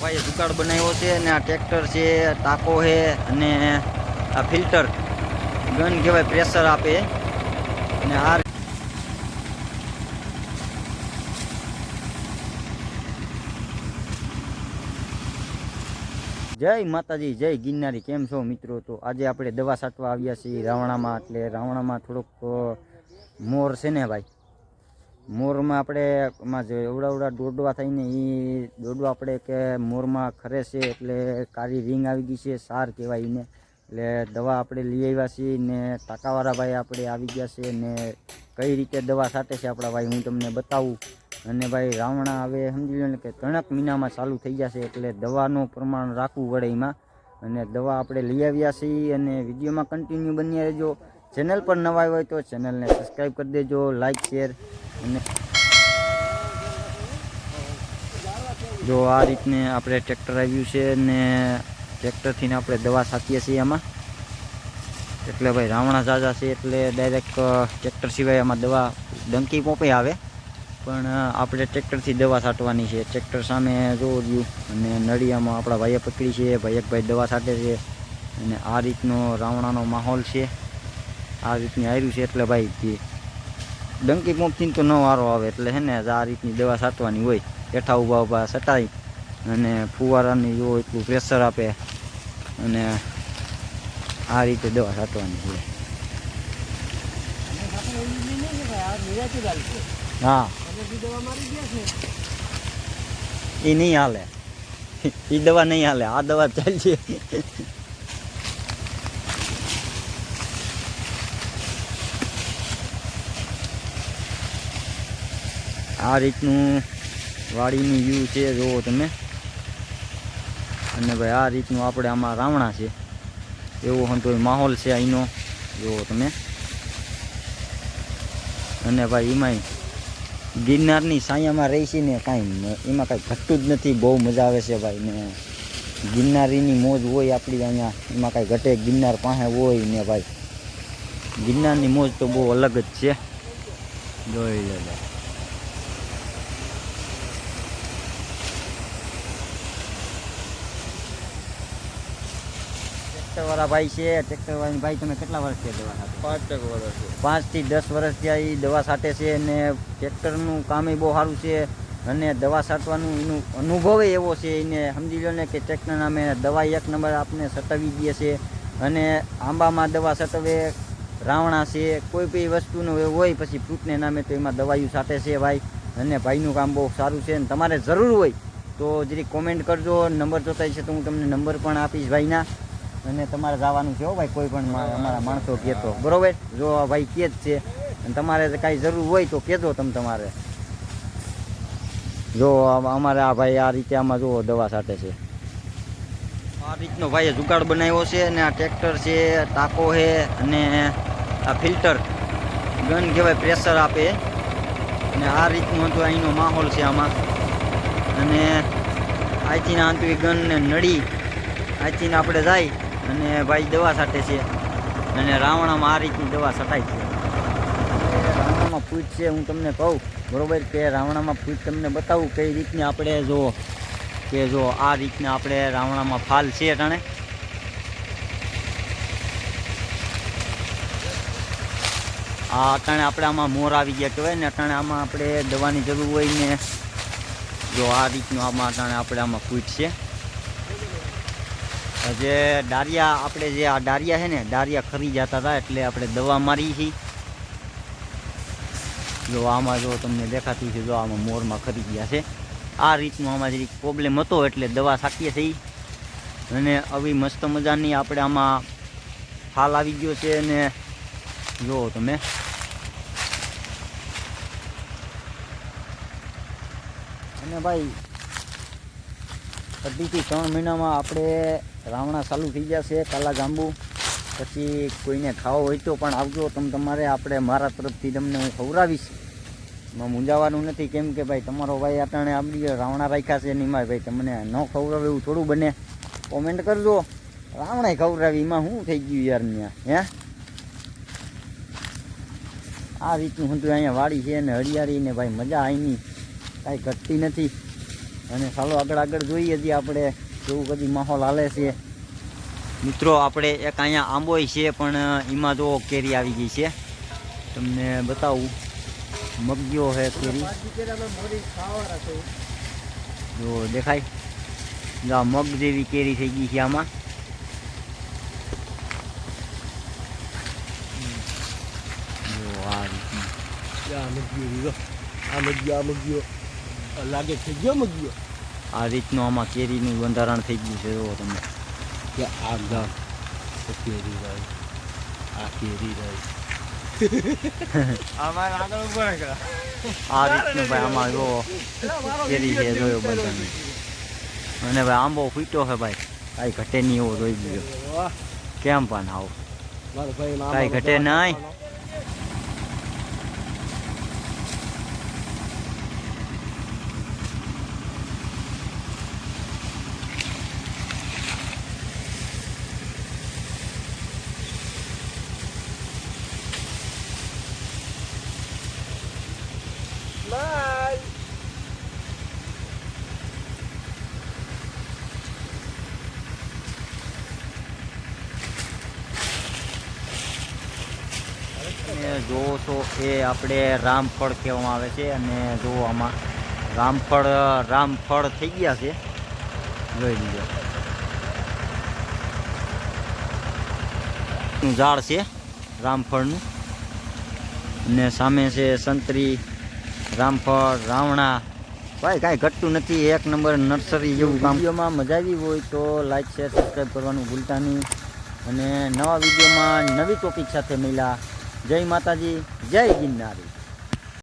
ભાઈએ જુગાડ બનાવ્યો છે અને આ ટ્રેક્ટર છે ટાંકો છે અને આ ફિલ્ટર. ગન કહેવાય પ્રેશર આપે. અને આ જય માતાજી, જય ગિરનારી. કેમ છો મિત્રો? તો આજે આપણે દવા છાંટવા આવ્યા છીએ રાવણામાં. એટલે રાવણામાં થોડોક મોર છે ને ભાઈ? મોરમાં આપણે એમાં જે એવડા એવડા દોડવા થઈને એ દોડવા આપણે કે મોરમાં ખરે છે એટલે કાળી રીંગ આવી ગઈ છે, સાર કહેવાય એને. એટલે દવા આપણે લઈ આવ્યા છીએ ને ટાંકાવાળા ભાઈ આપણે આવી ગયા છે ને કઈ રીતે દવા છાંટે છે આપણા ભાઈ હું તમને બતાવું. અને ભાઈ રાવણા હવે સમજી લો ને કે ત્રણેક મહિનામાં ચાલુ થઈ જશે એટલે દવાનું પ્રમાણ રાખવું પડે એમાં. અને દવા આપણે લઈ આવ્યા છીએ અને વિડીયોમાં કન્ટિન્યુ બન્યા રહેજો. ચેનલ પર નવા હોય તો ચેનલને સબસ્ક્રાઈબ કરી દેજો લાઈક શેર અને જો આ રીતને આપણે ટ્રેક્ટર આવ્યું છે ને ટ્રેક્ટરથી આપણે દવા છાંટીએ છીએ એમાં એટલે ભાઈ રાવણા ઝાઝા છે એટલે ડાયરેક્ટ ટ્રેક્ટર સિવાય એમાં દવા ડંકી પોપે આવે. પણ આપણે ટ્રેક્ટરથી દવા છાંટવાની છે. ટ્રેક્ટર સામે જોવું રહ્યું અને નળિયામાં આપણા ભાઈએ પકડી છે, ભાઈ એક ભાઈ દવા છાંટે છે. અને આ રીતનો રાવણાનો માહોલ છે. આ રીતની આવ્યું છે એટલે ભાઈ જે ડંકી પંપથી તો ન વારો આવે એટલે હે ને આ રીતની દવા છાંટવાની હોય. હેઠા ઊભા ઊભા છટાઈ અને ફુવારાની જો એટલું પ્રેશર આપે અને આ રીતે દવા છાંટવાની હોય. હા. એ નહીં હાલે. એ દવા નહીં હાલે. આ દવા ચાલશે. આ રીતનું વાડીનું વ્યૂ છે જુઓ તમે. અને ભાઈ આ રીતનું આપણે આમાં રાવણા છે. એવો હંતો માહોલ છે અહીંનો જુઓ તમે. અને ભાઈ એમાંય ગિરનારની સાયામાં રહી છે ને કાંઈ એમાં કાંઈ ઘટતું જ નથી. બહુ મજા આવે છે ભાઈ ને. ગિરનારીની મોજ હોય આપણી અહીંયા. એમાં કાંઈ ઘટે ગિરનાર પાસે હોય ને ભાઈ. ગિરનારની મોજ તો બહુ અલગ જ છે. જોઈ લેજો. ટ્રેક્ટરવાળા ભાઈ છે ટ્રેક્ટરવાળા ભાઈ તમે કેટલા વર્ષથી દવા સાથે? પાંચ ટક વર્ષ પાંચથી દસ વર્ષ ત્યાં એ દવા સાથે છે અને ટ્રેક્ટરનું કામ બહુ સારું છે અને દવા છાંટવાનું એનું અનુભવ એવો છે એને સમજી લો ને કે ટ્રેક્ટર નામે દવા એક નંબર આપને સટાવી દે છે અને આંબામાં દવા સટવે રાવણા છે કોઈ બી વસ્તુનું હોય પછી ફ્રૂટને નામે તો એમાં દવાઈઓ છાંટે છે ભાઈ અને ભાઈનું કામ બહુ સારું છે અને તમારે જરૂર હોય તો જરી કોમેન્ટ કરજો નંબર જોતા છે તો હું તમને નંબર પણ આપીશ ભાઈના. અને તમારે જવાનું છે હો ભાઈ, કોઈ પણ અમારા માણસો કહેતો બરોબર? જો ભાઈ કે જ છે. અને તમારે કાંઈ જરૂર હોય તો કહેજો તમે તમારે. જો અમારે આ ભાઈ આ રીતે આમાં જુઓ, દવા સાથે છે. આ રીતનો ભાઈએ જુગાડ બનાવ્યો છે અને આ ટ્રેક્ટર છે ટાંકો છે અને આ ફિલ્ટર. ગન કહેવાય, પ્રેશર આપે. અને આ રીતનું હતું, અહીંનો માહોલ છે આમાં. અને ના અંતું ગન ને નળી અહીંથી આપણે જાય. અને ભાઈ દવા છાંટે છે. અને રાવણામાં આ રીતની દવા છટાય છે. રાવણામાં પૂછ છે, હું તમને કહું. બરોબર કે રાવણામાં પૂછ તમને બતાવું કઈ રીતની આપણે જો, કે જો આ રીતના આપણે રાવણામાં ફાલ છે ટાણે. આ અટાણે આપણે આમાં મોર આવી ગયા કહેવાય ને અટાણે આમાં આપણે દવાની જરૂર હોય ને, જો આ રીતનું આમાં અટાણે આપણે આમાં ફૂટ છે. જે ડારિયા આપણે જે આ ડારિયા છે ને ડારિયા ખરી જતા હતા એટલે આપણે દવા મારી છીએ જો આમાં જો તમને દેખાતું છે, જો આમાં મોરમાં ખરી ગયા છે. આ રીતનો આમાં જરીક પ્રોબ્લેમ હતો એટલે દવા છાંટીએ છીએ. અને આવી મસ્ત મજાની આપણે આમાં ફાલ આવી ગયો છે અને જુઓ તમે. અને ભાઈ અઢીથી ત્રણ મહિનામાં આપણે રાવણા ચાલુ થઈ જશે, કાલા જાંબુ. પછી કોઈને ખાવો હોય તો પણ આવજો. તમે તમારે આપણે મારા તરફથી તમને હું ખવડાવીશ. એમાં મૂંઝાવાનું નથી. કેમ કે ભાઈ, તમારો ભાઈ અટાણે આપણી રાવણા રાખ્યા છે એમાં ભાઈ તમને ન ખવડાવે એવું થોડું બને. કોમેન્ટ કરજો. રાવણાય ખવડાવી. એમાં શું થઈ ગયું યાર ત્યાં હે? આ રીતનું હતું અહીંયા વાડી છે ને હરિયાળી ને ભાઈ મજા આવીની કાંઈ ઘટતી નથી. અને ચાલો આગળ આગળ જોઈએ છીએ આપણે કેવું કદી માહોલ હાલે છે. મિત્રો આપણે એક અહીંયા આંબોય છે પણ એમાં જો કેરી આવી ગઈ છે. તમને બતાવું. મગજો છે કેરી. જો દેખાય. જો આ મગ જેવી કેરી થઈ ગઈ છે આમાં. જો આ રીતની. આ મગીઓ આ આ લાગે છે ગયો મગીઓ આ રીતનું આમાં કેરીનું બંધારણ થઈ ગયું છે જો તમે. કે આ ગા કેરી રહી આ કેરી રહી આ રીતનું ભાઈ આમાં જો કેરી છે જોયો બધાને અને ભાઈ આંબો ફૂટ્યો છે ભાઈ. કાંઈ ઘટે નહીં એવો જોઈ ગયો કેમ પણ આવ? કાંઈ ઘટે નહીં અને જોવો છો એ આપણે રામફળ કહેવામાં આવે છે અને જો આમાં રામફળ રામફળ થઈ ગયા છે. જોઈ લીધો. ઝાડ છે રામફળનું. ને સામે છે સંતરી, રામફળ, રાવણા. ભાઈ, કાંઈ ઘટતું નથી. એક નંબર નર્સરી જેવું કામ. વિડીયોમાં મજા આવી હોય તો લાઇક શેર, સબસ્ક્રાઈબ કરવાનું ભૂલતા નહીં. અને નવા વિડીયોમાં નવી ટોપિક સાથે મળ્યા. જય માતાજી જય ગિરનારી.